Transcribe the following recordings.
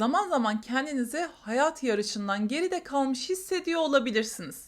Zaman zaman kendinizi hayat yarışından geride kalmış hissediyor olabilirsiniz.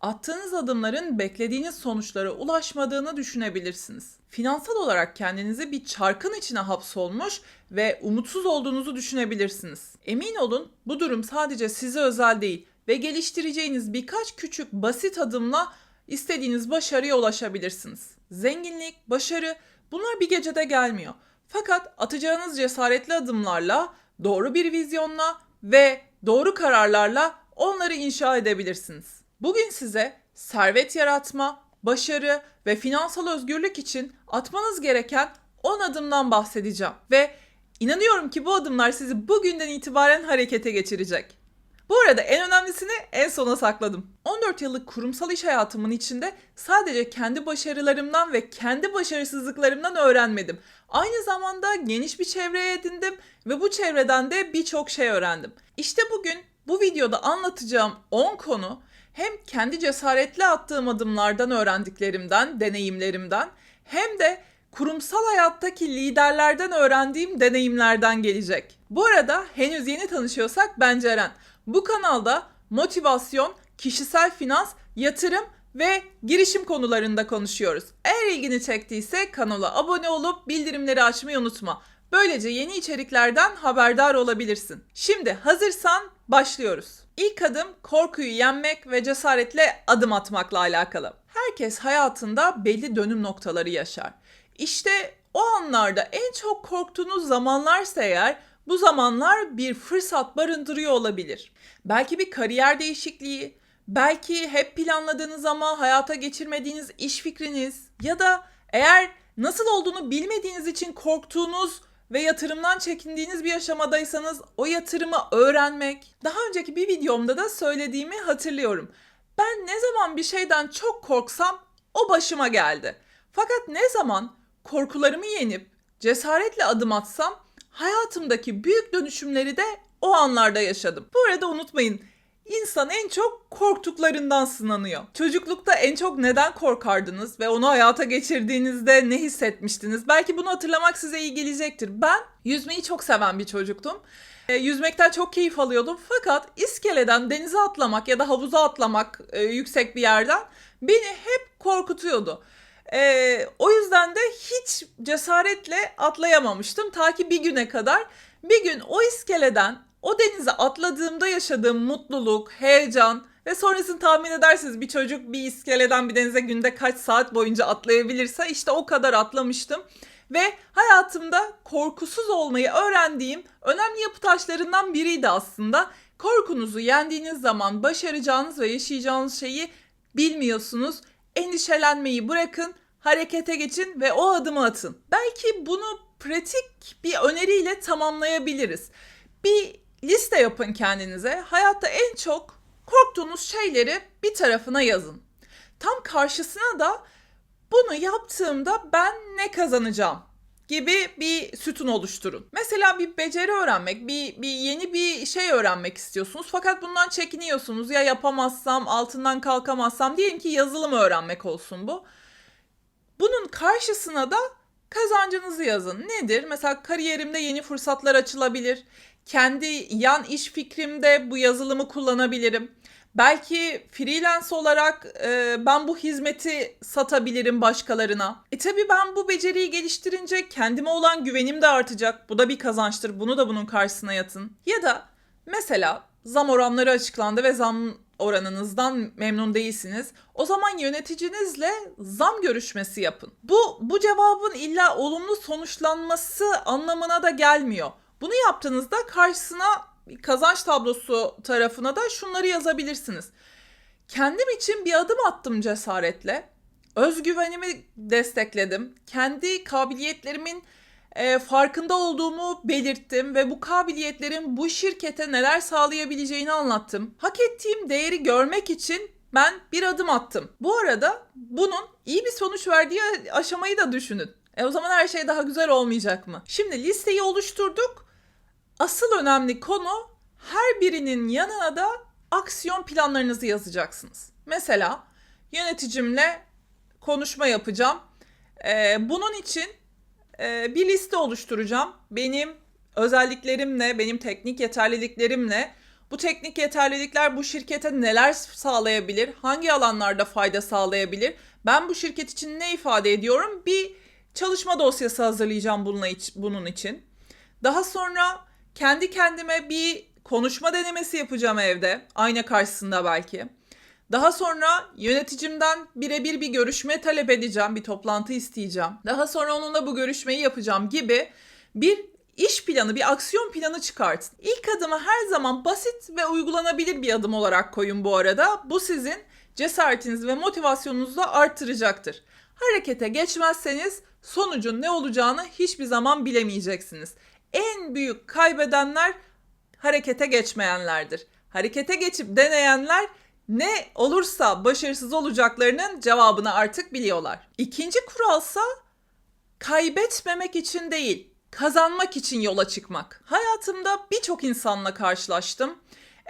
Attığınız adımların beklediğiniz sonuçlara ulaşmadığını düşünebilirsiniz. Finansal olarak kendinizi bir çarkın içine hapsolmuş ve umutsuz olduğunuzu düşünebilirsiniz. Emin olun bu durum sadece size özel değil ve geliştireceğiniz birkaç küçük basit adımla istediğiniz başarıya ulaşabilirsiniz. Zenginlik, başarı bunlar bir gecede gelmiyor. Fakat atacağınız cesaretli adımlarla, doğru bir vizyonla ve doğru kararlarla onları inşa edebilirsiniz. Bugün size servet yaratma, başarı ve finansal özgürlük için atmanız gereken 10 adımdan bahsedeceğim ve inanıyorum ki bu adımlar sizi bugünden itibaren harekete geçirecek. Bu arada en önemlisini en sona sakladım. 14 yıllık kurumsal iş hayatımın içinde sadece kendi başarılarımdan ve kendi başarısızlıklarımdan öğrenmedim. Aynı zamanda geniş bir çevreye edindim ve bu çevreden de birçok şey öğrendim. İşte bugün bu videoda anlatacağım 10 konu hem kendi cesaretli attığım adımlardan öğrendiklerimden, deneyimlerimden hem de kurumsal hayattaki liderlerden öğrendiğim deneyimlerden gelecek. Bu arada henüz yeni tanışıyorsak ben Ceren. Bu kanalda motivasyon, kişisel finans, yatırım ve girişim konularında konuşuyoruz. Eğer ilgini çektiyse kanala abone olup bildirimleri açmayı unutma. Böylece yeni içeriklerden haberdar olabilirsin. Şimdi hazırsan başlıyoruz. İlk adım korkuyu yenmek ve cesaretle adım atmakla alakalı. Herkes hayatında belli dönüm noktaları yaşar. İşte o anlarda en çok korktuğunuz zamanlarsa eğer bu zamanlar bir fırsat barındırıyor olabilir. Belki bir kariyer değişikliği, belki hep planladığınız ama hayata geçirmediğiniz iş fikriniz ya da eğer nasıl olduğunu bilmediğiniz için korktuğunuz ve yatırımdan çekindiğiniz bir aşamadaysanız o yatırımı öğrenmek. Daha önceki bir videomda da söylediğimi hatırlıyorum. Ben ne zaman bir şeyden çok korksam o başıma geldi. Fakat ne zaman korkularımı yenip cesaretle adım atsam hayatımdaki büyük dönüşümleri de o anlarda yaşadım. Bu arada unutmayın İnsan en çok korktuklarından sınanıyor. Çocuklukta en çok neden korkardınız ve onu hayata geçirdiğinizde ne hissetmiştiniz? Belki bunu hatırlamak size iyi gelecektir. Ben yüzmeyi çok seven bir çocuktum. E, yüzmekten çok keyif alıyordum. Fakat iskeleden denize atlamak ya da havuza atlamak e, yüksek bir yerden beni hep korkutuyordu. E, o yüzden de hiç cesaretle atlayamamıştım. Ta ki bir güne kadar bir gün o iskeleden o denize atladığımda yaşadığım mutluluk, heyecan ve sonrasını tahmin edersiniz bir çocuk bir iskeleden bir denize günde kaç saat boyunca atlayabilirse işte o kadar atlamıştım. Ve hayatımda korkusuz olmayı öğrendiğim önemli yapı taşlarından biriydi aslında. Korkunuzu yendiğiniz zaman başaracağınız ve yaşayacağınız şeyi bilmiyorsunuz. Endişelenmeyi bırakın, harekete geçin ve o adımı atın. Belki bunu pratik bir öneriyle tamamlayabiliriz. Bir liste yapın kendinize. Hayatta en çok korktuğunuz şeyleri bir tarafına yazın. Tam karşısına da bunu yaptığımda ben ne kazanacağım gibi bir sütun oluşturun. Mesela bir beceri öğrenmek, bir, bir yeni bir şey öğrenmek istiyorsunuz fakat bundan çekiniyorsunuz. Ya yapamazsam, altından kalkamazsam diyelim ki yazılım öğrenmek olsun bu. Bunun karşısına da kazancınızı yazın. Nedir? Mesela kariyerimde yeni fırsatlar açılabilir kendi yan iş fikrimde bu yazılımı kullanabilirim. Belki freelance olarak e, ben bu hizmeti satabilirim başkalarına. E tabi ben bu beceriyi geliştirince kendime olan güvenim de artacak. Bu da bir kazançtır. Bunu da bunun karşısına yatın. Ya da mesela zam oranları açıklandı ve zam oranınızdan memnun değilsiniz. O zaman yöneticinizle zam görüşmesi yapın. Bu bu cevabın illa olumlu sonuçlanması anlamına da gelmiyor. Bunu yaptığınızda karşısına kazanç tablosu tarafına da şunları yazabilirsiniz. Kendim için bir adım attım cesaretle. Özgüvenimi destekledim. Kendi kabiliyetlerimin e, farkında olduğumu belirttim ve bu kabiliyetlerin bu şirkete neler sağlayabileceğini anlattım. Hak ettiğim değeri görmek için ben bir adım attım. Bu arada bunun iyi bir sonuç verdiği aşamayı da düşünün. E o zaman her şey daha güzel olmayacak mı? Şimdi listeyi oluşturduk. Asıl önemli konu her birinin yanına da aksiyon planlarınızı yazacaksınız. Mesela yöneticimle konuşma yapacağım. Ee, bunun için e, bir liste oluşturacağım. Benim özelliklerimle, benim teknik yeterliliklerimle bu teknik yeterlilikler bu şirkete neler sağlayabilir? Hangi alanlarda fayda sağlayabilir? Ben bu şirket için ne ifade ediyorum? Bir çalışma dosyası hazırlayacağım bunun için. Daha sonra kendi kendime bir konuşma denemesi yapacağım evde. Ayna karşısında belki. Daha sonra yöneticimden birebir bir görüşme talep edeceğim, bir toplantı isteyeceğim. Daha sonra onunla bu görüşmeyi yapacağım gibi bir iş planı, bir aksiyon planı çıkartın. İlk adımı her zaman basit ve uygulanabilir bir adım olarak koyun bu arada. Bu sizin cesaretinizi ve motivasyonunuzu da arttıracaktır. Harekete geçmezseniz sonucun ne olacağını hiçbir zaman bilemeyeceksiniz. En büyük kaybedenler harekete geçmeyenlerdir. Harekete geçip deneyenler ne olursa başarısız olacaklarının cevabını artık biliyorlar. İkinci kuralsa kaybetmemek için değil, kazanmak için yola çıkmak. Hayatımda birçok insanla karşılaştım.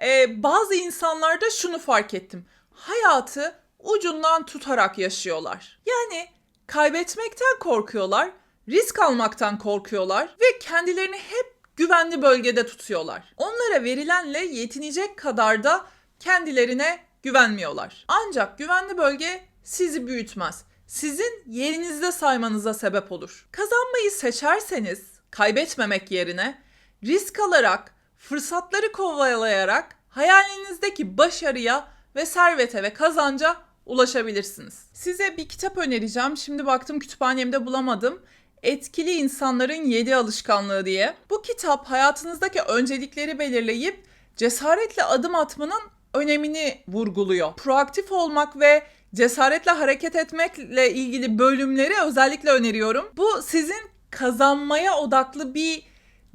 Ee, bazı insanlarda şunu fark ettim. Hayatı ucundan tutarak yaşıyorlar. Yani kaybetmekten korkuyorlar, risk almaktan korkuyorlar ve kendilerini hep güvenli bölgede tutuyorlar. Onlara verilenle yetinecek kadar da kendilerine güvenmiyorlar. Ancak güvenli bölge sizi büyütmez. Sizin yerinizde saymanıza sebep olur. Kazanmayı seçerseniz kaybetmemek yerine risk alarak, fırsatları kovalayarak hayalinizdeki başarıya ve servete ve kazanca ulaşabilirsiniz. Size bir kitap önereceğim. Şimdi baktım kütüphanemde bulamadım. Etkili İnsanların Yedi Alışkanlığı diye. Bu kitap hayatınızdaki öncelikleri belirleyip cesaretle adım atmanın önemini vurguluyor. Proaktif olmak ve cesaretle hareket etmekle ilgili bölümleri özellikle öneriyorum. Bu sizin kazanmaya odaklı bir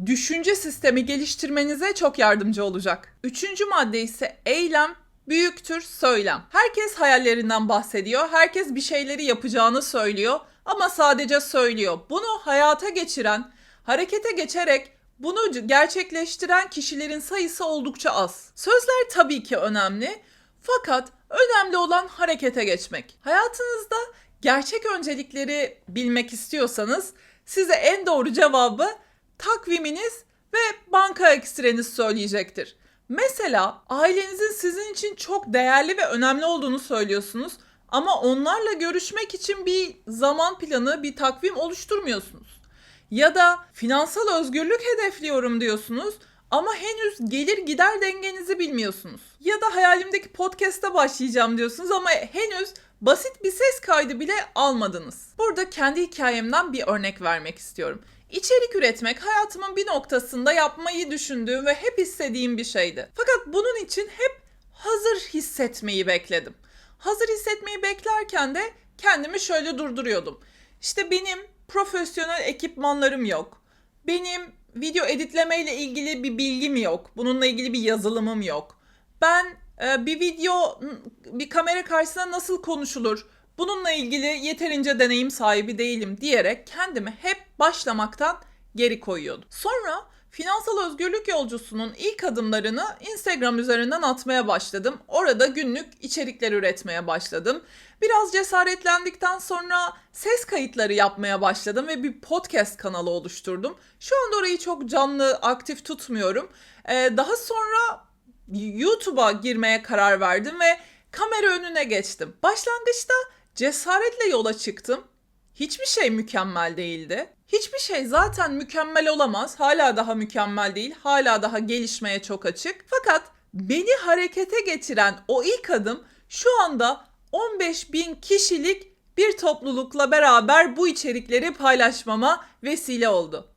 düşünce sistemi geliştirmenize çok yardımcı olacak. Üçüncü madde ise eylem büyüktür söylem. Herkes hayallerinden bahsediyor. Herkes bir şeyleri yapacağını söylüyor ama sadece söylüyor. Bunu hayata geçiren, harekete geçerek bunu gerçekleştiren kişilerin sayısı oldukça az. Sözler tabii ki önemli fakat önemli olan harekete geçmek. Hayatınızda gerçek öncelikleri bilmek istiyorsanız size en doğru cevabı takviminiz ve banka ekstreniz söyleyecektir. Mesela ailenizin sizin için çok değerli ve önemli olduğunu söylüyorsunuz ama onlarla görüşmek için bir zaman planı, bir takvim oluşturmuyorsunuz. Ya da finansal özgürlük hedefliyorum diyorsunuz ama henüz gelir gider dengenizi bilmiyorsunuz. Ya da hayalimdeki podcast'a başlayacağım diyorsunuz ama henüz basit bir ses kaydı bile almadınız. Burada kendi hikayemden bir örnek vermek istiyorum. İçerik üretmek hayatımın bir noktasında yapmayı düşündüğüm ve hep istediğim bir şeydi. Fakat bunun için hep hazır hissetmeyi bekledim. Hazır hissetmeyi beklerken de kendimi şöyle durduruyordum. İşte benim profesyonel ekipmanlarım yok. Benim video editleme ile ilgili bir bilgim yok. Bununla ilgili bir yazılımım yok. Ben e, bir video bir kamera karşısında nasıl konuşulur? Bununla ilgili yeterince deneyim sahibi değilim diyerek kendimi hep başlamaktan geri koyuyordum. Sonra Finansal özgürlük yolcusunun ilk adımlarını Instagram üzerinden atmaya başladım. Orada günlük içerikler üretmeye başladım. Biraz cesaretlendikten sonra ses kayıtları yapmaya başladım ve bir podcast kanalı oluşturdum. Şu anda orayı çok canlı, aktif tutmuyorum. Ee, daha sonra YouTube'a girmeye karar verdim ve kamera önüne geçtim. Başlangıçta cesaretle yola çıktım. Hiçbir şey mükemmel değildi. Hiçbir şey zaten mükemmel olamaz. Hala daha mükemmel değil. Hala daha gelişmeye çok açık. Fakat beni harekete getiren o ilk adım şu anda 15 bin kişilik bir toplulukla beraber bu içerikleri paylaşmama vesile oldu.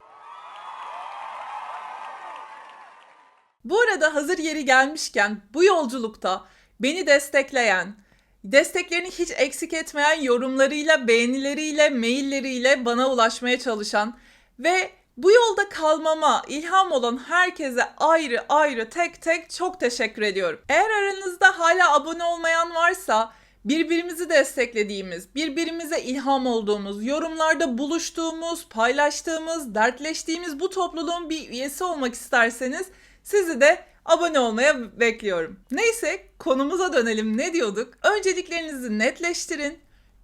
Bu arada hazır yeri gelmişken bu yolculukta beni destekleyen, Desteklerini hiç eksik etmeyen yorumlarıyla, beğenileriyle, mailleriyle bana ulaşmaya çalışan ve bu yolda kalmama ilham olan herkese ayrı ayrı tek tek çok teşekkür ediyorum. Eğer aranızda hala abone olmayan varsa birbirimizi desteklediğimiz, birbirimize ilham olduğumuz, yorumlarda buluştuğumuz, paylaştığımız, dertleştiğimiz bu topluluğun bir üyesi olmak isterseniz sizi de abone olmaya bekliyorum. Neyse konumuza dönelim. Ne diyorduk? Önceliklerinizi netleştirin.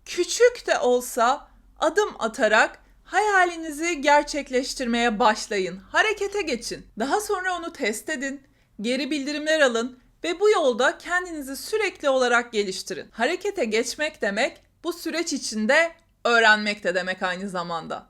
Küçük de olsa adım atarak Hayalinizi gerçekleştirmeye başlayın. Harekete geçin. Daha sonra onu test edin. Geri bildirimler alın ve bu yolda kendinizi sürekli olarak geliştirin. Harekete geçmek demek bu süreç içinde öğrenmek de demek aynı zamanda.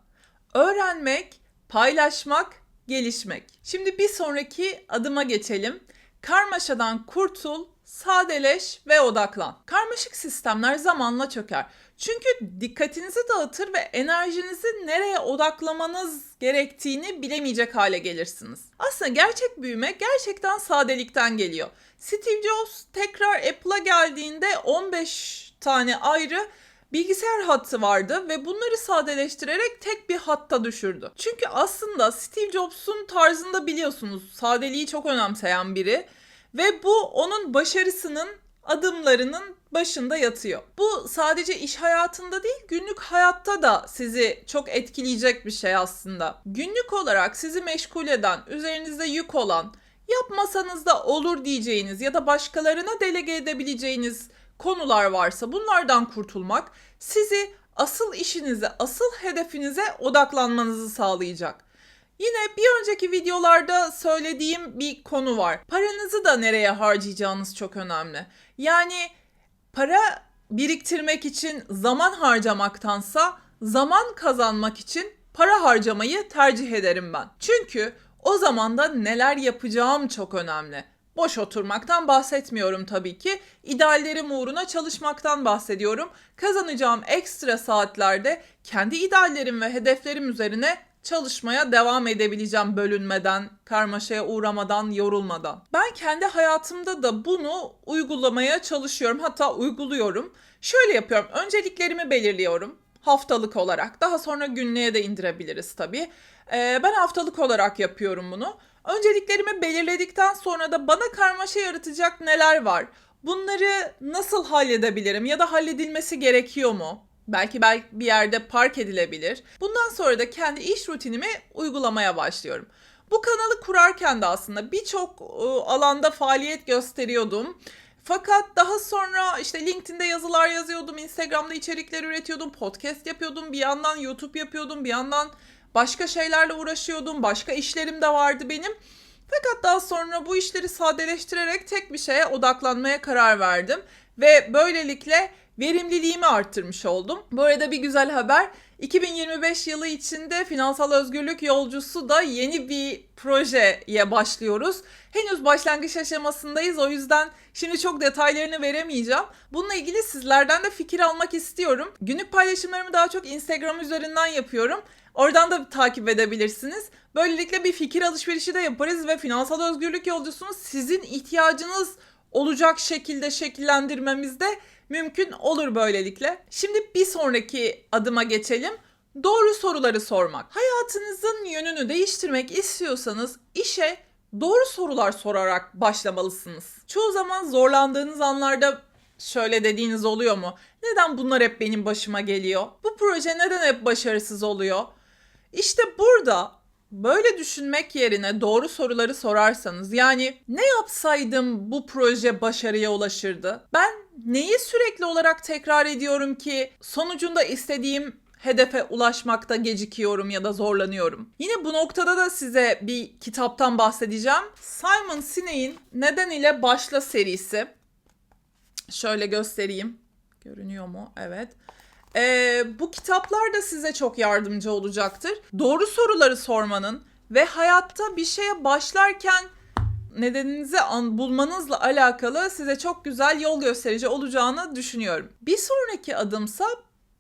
Öğrenmek, paylaşmak, gelişmek. Şimdi bir sonraki adıma geçelim. Karmaşadan kurtul, sadeleş ve odaklan. Karmaşık sistemler zamanla çöker. Çünkü dikkatinizi dağıtır ve enerjinizi nereye odaklamanız gerektiğini bilemeyecek hale gelirsiniz. Aslında gerçek büyüme gerçekten sadelikten geliyor. Steve Jobs tekrar Apple'a geldiğinde 15 tane ayrı bilgisayar hattı vardı ve bunları sadeleştirerek tek bir hatta düşürdü. Çünkü aslında Steve Jobs'un tarzında biliyorsunuz sadeliği çok önemseyen biri ve bu onun başarısının adımlarının başında yatıyor. Bu sadece iş hayatında değil, günlük hayatta da sizi çok etkileyecek bir şey aslında. Günlük olarak sizi meşgul eden, üzerinizde yük olan, yapmasanız da olur diyeceğiniz ya da başkalarına delege edebileceğiniz konular varsa bunlardan kurtulmak sizi asıl işinize, asıl hedefinize odaklanmanızı sağlayacak. Yine bir önceki videolarda söylediğim bir konu var. Paranızı da nereye harcayacağınız çok önemli. Yani para biriktirmek için zaman harcamaktansa zaman kazanmak için para harcamayı tercih ederim ben. Çünkü o zaman da neler yapacağım çok önemli. Boş oturmaktan bahsetmiyorum tabii ki. İdeallerim uğruna çalışmaktan bahsediyorum. Kazanacağım ekstra saatlerde kendi ideallerim ve hedeflerim üzerine çalışmaya devam edebileceğim bölünmeden, karmaşaya uğramadan, yorulmadan. Ben kendi hayatımda da bunu uygulamaya çalışıyorum. Hatta uyguluyorum. Şöyle yapıyorum. Önceliklerimi belirliyorum haftalık olarak. Daha sonra günlüğe de indirebiliriz tabii. Ee, ben haftalık olarak yapıyorum bunu. Önceliklerimi belirledikten sonra da bana karmaşa yaratacak neler var? Bunları nasıl halledebilirim ya da halledilmesi gerekiyor mu? Belki belki bir yerde park edilebilir. Bundan sonra da kendi iş rutinimi uygulamaya başlıyorum. Bu kanalı kurarken de aslında birçok alanda faaliyet gösteriyordum. Fakat daha sonra işte LinkedIn'de yazılar yazıyordum, Instagram'da içerikler üretiyordum, podcast yapıyordum, bir yandan YouTube yapıyordum, bir yandan başka şeylerle uğraşıyordum, başka işlerim de vardı benim. Fakat daha sonra bu işleri sadeleştirerek tek bir şeye odaklanmaya karar verdim ve böylelikle verimliliğimi arttırmış oldum. Bu arada bir güzel haber. 2025 yılı içinde Finansal Özgürlük Yolcusu da yeni bir projeye başlıyoruz. Henüz başlangıç aşamasındayız o yüzden şimdi çok detaylarını veremeyeceğim. Bununla ilgili sizlerden de fikir almak istiyorum. Günlük paylaşımlarımı daha çok Instagram üzerinden yapıyorum. Oradan da takip edebilirsiniz. Böylelikle bir fikir alışverişi de yaparız ve Finansal Özgürlük Yolcusunu sizin ihtiyacınız olacak şekilde şekillendirmemizde mümkün olur böylelikle. Şimdi bir sonraki adıma geçelim. Doğru soruları sormak. Hayatınızın yönünü değiştirmek istiyorsanız işe doğru sorular sorarak başlamalısınız. Çoğu zaman zorlandığınız anlarda şöyle dediğiniz oluyor mu? Neden bunlar hep benim başıma geliyor? Bu proje neden hep başarısız oluyor? İşte burada böyle düşünmek yerine doğru soruları sorarsanız yani ne yapsaydım bu proje başarıya ulaşırdı? Ben neyi sürekli olarak tekrar ediyorum ki sonucunda istediğim hedefe ulaşmakta gecikiyorum ya da zorlanıyorum. Yine bu noktada da size bir kitaptan bahsedeceğim. Simon Sinek'in Neden ile Başla serisi. Şöyle göstereyim. Görünüyor mu? Evet. Ee, bu kitaplar da size çok yardımcı olacaktır. Doğru soruları sormanın ve hayatta bir şeye başlarken nedeninizi an, bulmanızla alakalı size çok güzel yol gösterici olacağını düşünüyorum. Bir sonraki adımsa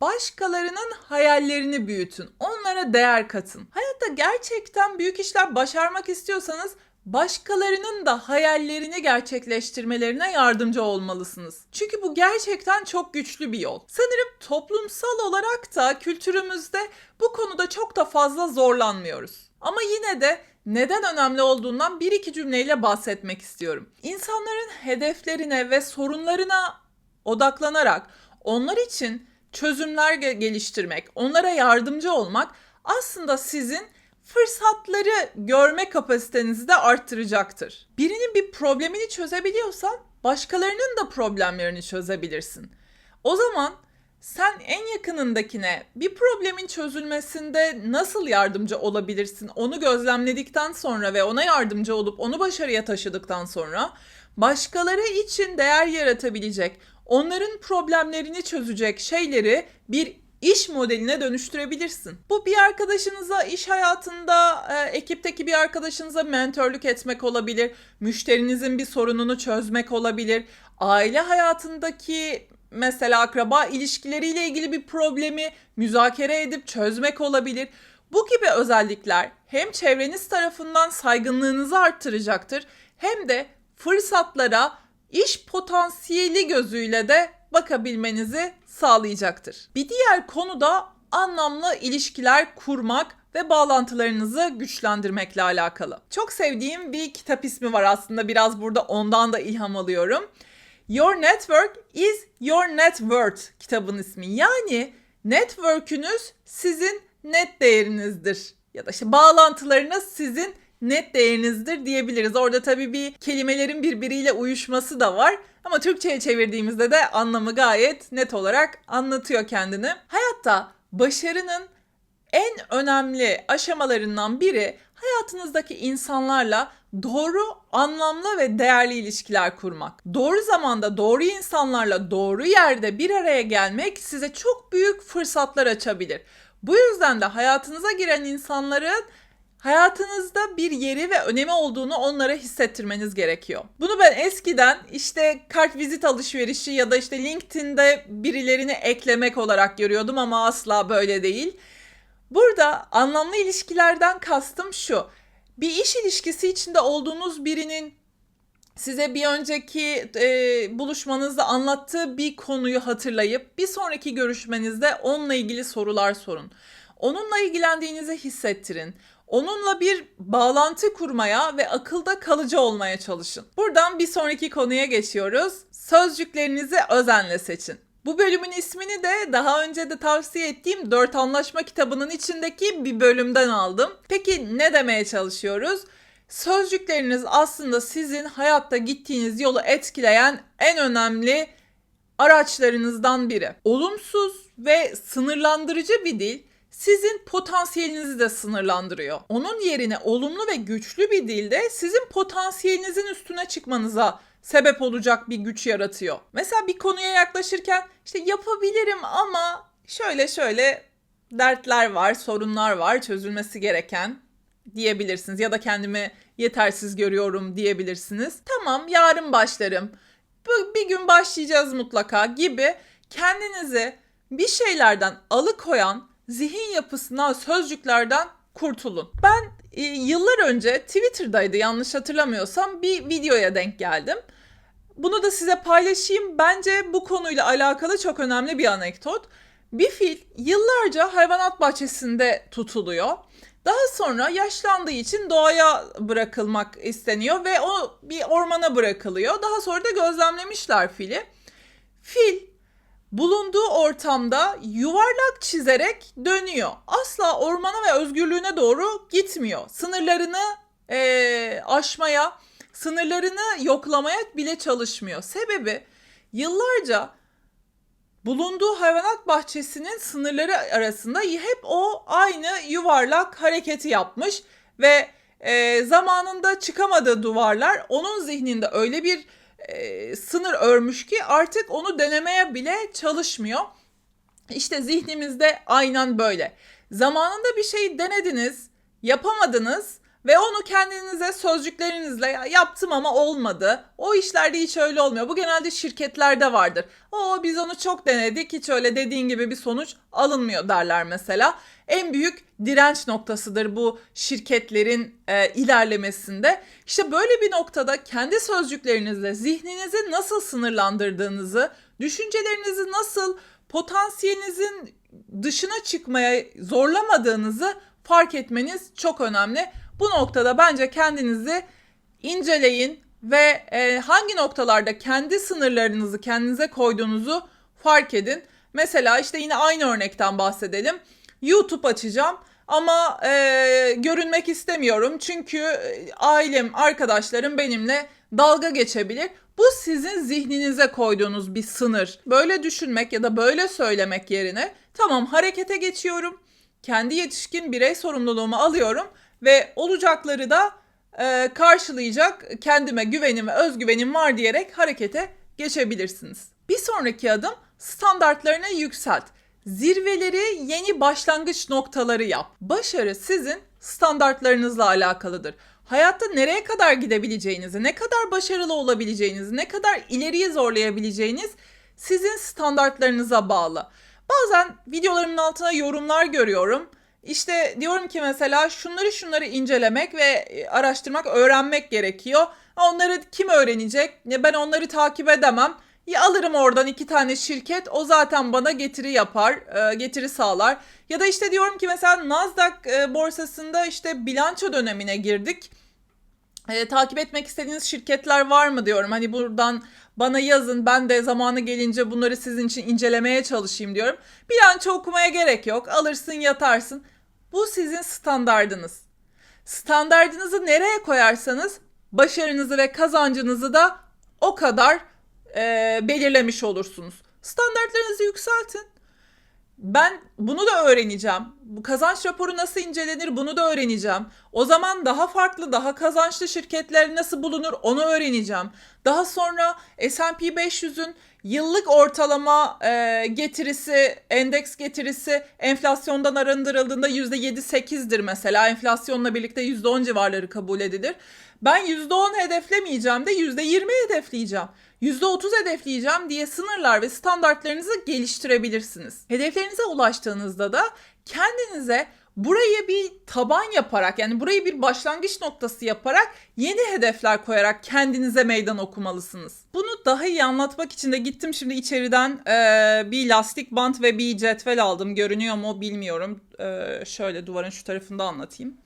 başkalarının hayallerini büyütün. Onlara değer katın. Hayatta gerçekten büyük işler başarmak istiyorsanız başkalarının da hayallerini gerçekleştirmelerine yardımcı olmalısınız. Çünkü bu gerçekten çok güçlü bir yol. Sanırım toplumsal olarak da kültürümüzde bu konuda çok da fazla zorlanmıyoruz. Ama yine de neden önemli olduğundan bir iki cümleyle bahsetmek istiyorum. İnsanların hedeflerine ve sorunlarına odaklanarak onlar için çözümler geliştirmek, onlara yardımcı olmak aslında sizin fırsatları görme kapasitenizi de arttıracaktır. Birinin bir problemini çözebiliyorsan başkalarının da problemlerini çözebilirsin. O zaman sen en yakınındakine bir problemin çözülmesinde nasıl yardımcı olabilirsin? Onu gözlemledikten sonra ve ona yardımcı olup onu başarıya taşıdıktan sonra başkaları için değer yaratabilecek, onların problemlerini çözecek şeyleri bir iş modeline dönüştürebilirsin. Bu bir arkadaşınıza iş hayatında, e, ekipteki bir arkadaşınıza mentorluk etmek olabilir, müşterinizin bir sorununu çözmek olabilir, aile hayatındaki mesela akraba ilişkileriyle ilgili bir problemi müzakere edip çözmek olabilir. Bu gibi özellikler hem çevreniz tarafından saygınlığınızı arttıracaktır hem de fırsatlara iş potansiyeli gözüyle de bakabilmenizi sağlayacaktır. Bir diğer konu da anlamlı ilişkiler kurmak ve bağlantılarınızı güçlendirmekle alakalı. Çok sevdiğim bir kitap ismi var aslında biraz burada ondan da ilham alıyorum. Your Network is Your Net Worth kitabın ismi. Yani network'ünüz sizin net değerinizdir. Ya da işte bağlantılarınız sizin net değerinizdir diyebiliriz. Orada tabii bir kelimelerin birbiriyle uyuşması da var. Ama Türkçe'ye çevirdiğimizde de anlamı gayet net olarak anlatıyor kendini. Hayatta başarının en önemli aşamalarından biri hayatınızdaki insanlarla doğru, anlamlı ve değerli ilişkiler kurmak. Doğru zamanda doğru insanlarla doğru yerde bir araya gelmek size çok büyük fırsatlar açabilir. Bu yüzden de hayatınıza giren insanların hayatınızda bir yeri ve önemi olduğunu onlara hissettirmeniz gerekiyor. Bunu ben eskiden işte kart vizit alışverişi ya da işte LinkedIn'de birilerini eklemek olarak görüyordum ama asla böyle değil. Burada anlamlı ilişkilerden kastım şu. Bir iş ilişkisi içinde olduğunuz birinin size bir önceki e, buluşmanızda anlattığı bir konuyu hatırlayıp bir sonraki görüşmenizde onunla ilgili sorular sorun. Onunla ilgilendiğinizi hissettirin. Onunla bir bağlantı kurmaya ve akılda kalıcı olmaya çalışın. Buradan bir sonraki konuya geçiyoruz. Sözcüklerinizi özenle seçin. Bu bölümün ismini de daha önce de tavsiye ettiğim Dört Anlaşma kitabının içindeki bir bölümden aldım. Peki ne demeye çalışıyoruz? Sözcükleriniz aslında sizin hayatta gittiğiniz yolu etkileyen en önemli araçlarınızdan biri. Olumsuz ve sınırlandırıcı bir dil sizin potansiyelinizi de sınırlandırıyor. Onun yerine olumlu ve güçlü bir dilde sizin potansiyelinizin üstüne çıkmanıza sebep olacak bir güç yaratıyor. Mesela bir konuya yaklaşırken işte yapabilirim ama şöyle şöyle dertler var, sorunlar var, çözülmesi gereken diyebilirsiniz ya da kendimi yetersiz görüyorum diyebilirsiniz. Tamam, yarın başlarım. Bir gün başlayacağız mutlaka gibi kendinizi bir şeylerden alıkoyan zihin yapısına sözcüklerden kurtulun. Ben e, yıllar önce Twitter'daydı yanlış hatırlamıyorsam bir videoya denk geldim. Bunu da size paylaşayım. Bence bu konuyla alakalı çok önemli bir anekdot. Bir fil yıllarca hayvanat bahçesinde tutuluyor. Daha sonra yaşlandığı için doğaya bırakılmak isteniyor ve o bir ormana bırakılıyor. Daha sonra da gözlemlemişler fili. Fil bulunduğu ortamda yuvarlak çizerek dönüyor. Asla ormana ve özgürlüğüne doğru gitmiyor. Sınırlarını e, aşmaya, sınırlarını yoklamaya bile çalışmıyor. Sebebi yıllarca bulunduğu hayvanat bahçesinin sınırları arasında hep o aynı yuvarlak hareketi yapmış ve e, zamanında çıkamadığı duvarlar onun zihninde öyle bir sınır örmüş ki artık onu denemeye bile çalışmıyor. İşte zihnimizde aynen böyle. Zamanında bir şey denediniz, yapamadınız ve onu kendinize sözcüklerinizle ya yaptım ama olmadı. O işlerde hiç öyle olmuyor. Bu genelde şirketlerde vardır. O biz onu çok denedik hiç öyle dediğin gibi bir sonuç alınmıyor derler mesela. En büyük direnç noktasıdır bu şirketlerin e, ilerlemesinde. İşte böyle bir noktada kendi sözcüklerinizle zihninizi nasıl sınırlandırdığınızı, düşüncelerinizi nasıl potansiyelinizin dışına çıkmaya zorlamadığınızı fark etmeniz çok önemli. Bu noktada bence kendinizi inceleyin ve e, hangi noktalarda kendi sınırlarınızı kendinize koyduğunuzu fark edin. Mesela işte yine aynı örnekten bahsedelim. YouTube açacağım ama e, görünmek istemiyorum çünkü ailem, arkadaşlarım benimle dalga geçebilir. Bu sizin zihninize koyduğunuz bir sınır. Böyle düşünmek ya da böyle söylemek yerine tamam harekete geçiyorum. Kendi yetişkin birey sorumluluğumu alıyorum ve olacakları da e, karşılayacak kendime güvenim ve özgüvenim var diyerek harekete geçebilirsiniz. Bir sonraki adım standartlarını yükselt. Zirveleri yeni başlangıç noktaları yap. Başarı sizin standartlarınızla alakalıdır. Hayatta nereye kadar gidebileceğinizi, ne kadar başarılı olabileceğinizi, ne kadar ileriye zorlayabileceğiniz sizin standartlarınıza bağlı. Bazen videolarımın altına yorumlar görüyorum. İşte diyorum ki mesela şunları şunları incelemek ve e, araştırmak, öğrenmek gerekiyor. Onları kim öğrenecek? Ben onları takip edemem. Ya alırım oradan iki tane şirket o zaten bana getiri yapar, e, getiri sağlar. Ya da işte diyorum ki mesela Nasdaq e, borsasında işte bilanço dönemine girdik. E, takip etmek istediğiniz şirketler var mı diyorum. Hani buradan bana yazın ben de zamanı gelince bunları sizin için incelemeye çalışayım diyorum. Bilanço okumaya gerek yok. Alırsın yatarsın. Bu sizin standardınız. Standardınızı nereye koyarsanız başarınızı ve kazancınızı da o kadar e, belirlemiş olursunuz. Standartlarınızı yükseltin. Ben bunu da öğreneceğim. Bu kazanç raporu nasıl incelenir bunu da öğreneceğim. O zaman daha farklı, daha kazançlı şirketler nasıl bulunur onu öğreneceğim. Daha sonra S&P 500'ün yıllık ortalama e, getirisi, endeks getirisi enflasyondan arındırıldığında %7-8'dir mesela. Enflasyonla birlikte %10 civarları kabul edilir. Ben %10 hedeflemeyeceğim de %20 hedefleyeceğim. %30 hedefleyeceğim diye sınırlar ve standartlarınızı geliştirebilirsiniz. Hedeflerinize ulaştığınızda da kendinize burayı bir taban yaparak yani burayı bir başlangıç noktası yaparak yeni hedefler koyarak kendinize meydan okumalısınız. Bunu daha iyi anlatmak için de gittim şimdi içeriden e, bir lastik bant ve bir cetvel aldım. Görünüyor mu bilmiyorum. E, şöyle duvarın şu tarafında anlatayım.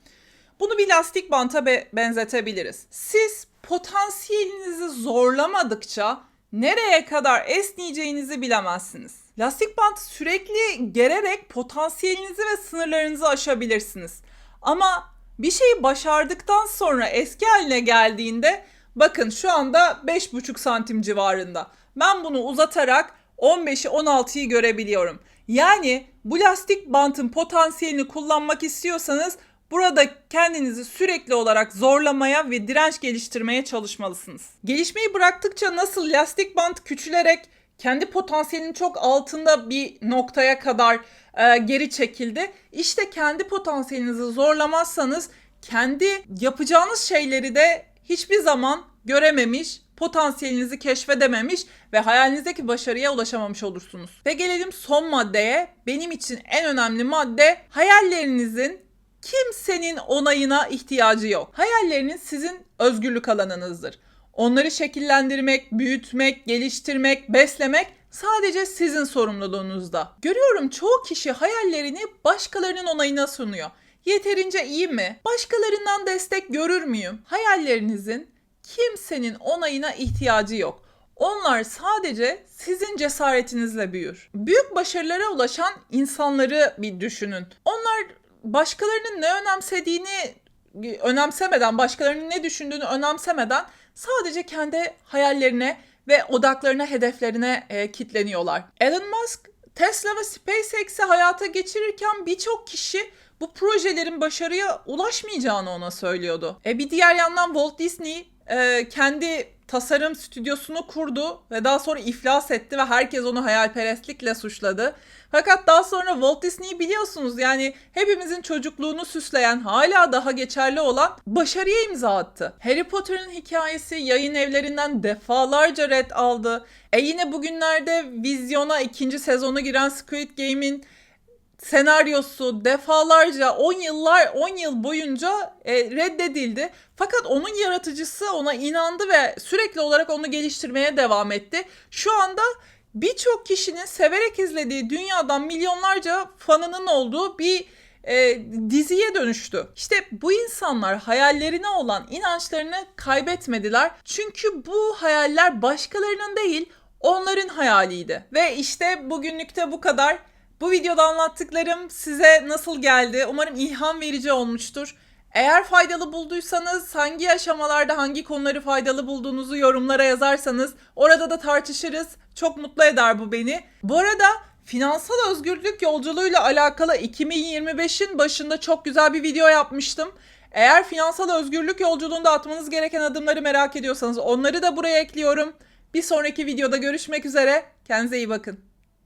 Bunu bir lastik banta be- benzetebiliriz. Siz potansiyelinizi zorlamadıkça nereye kadar esneyeceğinizi bilemezsiniz. Lastik bantı sürekli gererek potansiyelinizi ve sınırlarınızı aşabilirsiniz. Ama bir şeyi başardıktan sonra eski haline geldiğinde bakın şu anda 5,5 santim civarında. Ben bunu uzatarak 15'i 16'yı görebiliyorum. Yani bu lastik bantın potansiyelini kullanmak istiyorsanız Burada kendinizi sürekli olarak zorlamaya ve direnç geliştirmeye çalışmalısınız. Gelişmeyi bıraktıkça nasıl lastik bant küçülerek kendi potansiyelinin çok altında bir noktaya kadar e, geri çekildi. İşte kendi potansiyelinizi zorlamazsanız kendi yapacağınız şeyleri de hiçbir zaman görememiş, potansiyelinizi keşfedememiş ve hayalinizdeki başarıya ulaşamamış olursunuz. Ve gelelim son maddeye. Benim için en önemli madde hayallerinizin kimsenin onayına ihtiyacı yok. Hayalleriniz sizin özgürlük alanınızdır. Onları şekillendirmek, büyütmek, geliştirmek, beslemek sadece sizin sorumluluğunuzda. Görüyorum çoğu kişi hayallerini başkalarının onayına sunuyor. Yeterince iyi mi? Başkalarından destek görür müyüm? Hayallerinizin kimsenin onayına ihtiyacı yok. Onlar sadece sizin cesaretinizle büyür. Büyük başarılara ulaşan insanları bir düşünün. Onlar başkalarının ne önemsediğini önemsemeden, başkalarının ne düşündüğünü önemsemeden sadece kendi hayallerine ve odaklarına, hedeflerine e, kitleniyorlar. Elon Musk Tesla ve SpaceX'i hayata geçirirken birçok kişi bu projelerin başarıya ulaşmayacağını ona söylüyordu. E bir diğer yandan Walt Disney e, kendi tasarım stüdyosunu kurdu ve daha sonra iflas etti ve herkes onu hayalperestlikle suçladı. Fakat daha sonra Walt Disney'i biliyorsunuz yani hepimizin çocukluğunu süsleyen hala daha geçerli olan başarıya imza attı. Harry Potter'ın hikayesi yayın evlerinden defalarca red aldı. E yine bugünlerde vizyona ikinci sezonu giren Squid Game'in senaryosu defalarca 10 yıllar 10 yıl boyunca e, reddedildi. Fakat onun yaratıcısı ona inandı ve sürekli olarak onu geliştirmeye devam etti. Şu anda birçok kişinin severek izlediği dünyadan milyonlarca fanının olduğu bir e, diziye dönüştü. İşte bu insanlar hayallerine olan inançlarını kaybetmediler. Çünkü bu hayaller başkalarının değil, onların hayaliydi. Ve işte bugünlükte bu kadar. Bu videoda anlattıklarım size nasıl geldi? Umarım ilham verici olmuştur. Eğer faydalı bulduysanız hangi aşamalarda hangi konuları faydalı bulduğunuzu yorumlara yazarsanız orada da tartışırız. Çok mutlu eder bu beni. Bu arada finansal özgürlük yolculuğuyla alakalı 2025'in başında çok güzel bir video yapmıştım. Eğer finansal özgürlük yolculuğunda atmanız gereken adımları merak ediyorsanız onları da buraya ekliyorum. Bir sonraki videoda görüşmek üzere. Kendinize iyi bakın.